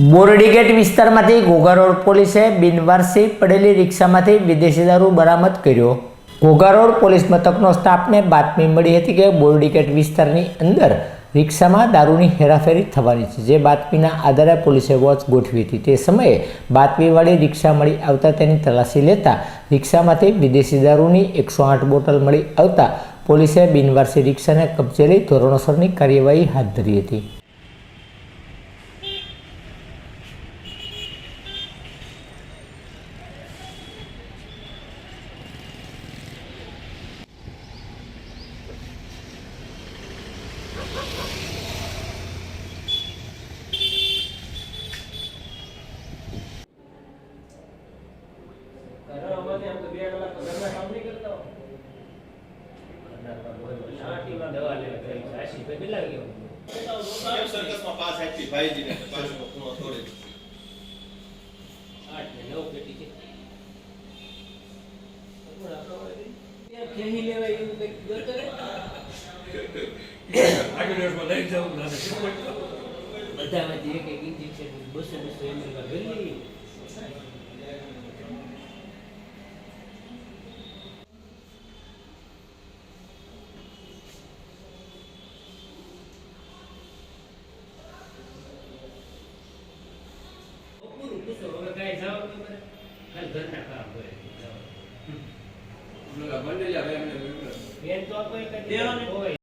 બોરડીગેટ વિસ્તારમાંથી ઘોઘા રોડ પોલીસે બિનવારસી પડેલી રિક્ષામાંથી વિદેશી દારૂ બરામદ કર્યો. ઘોઘા રોડ પોલીસ મથકનો સ્ટાફને બાતમી મળી હતી કે બોરડીગેટ વિસ્તારની અંદર રિક્ષામાં દારૂની હેરાફેરી થવાની છે. જે બાતમીના આધારે પોલીસે વોચ ગોઠવી હતી. તે સમયે બાતમીવાળી રિક્ષા મળી આવતા તેની તલાશી લેતા રિક્ષામાંથી વિદેશી દારૂની એકસો આઠ બોટલ મળી આવતા પોલીસે બિનવારસી રિક્ષાને કબજે લઈ ધોરણસરની કાર્યવાહી હાથ ધરી હતી. કેમ સર્કસમાં પાસ આપી ભાઈજીને પાસનો ખૂણો તોડી બધામાંથી એક એક ઇન્જેક્શન બસો બસો એમએલ કાંઈ જવાનું નથી. ખાલી ઘરના કામ હોય જવાનું. બેન તો આપણે કઈ દેવાનું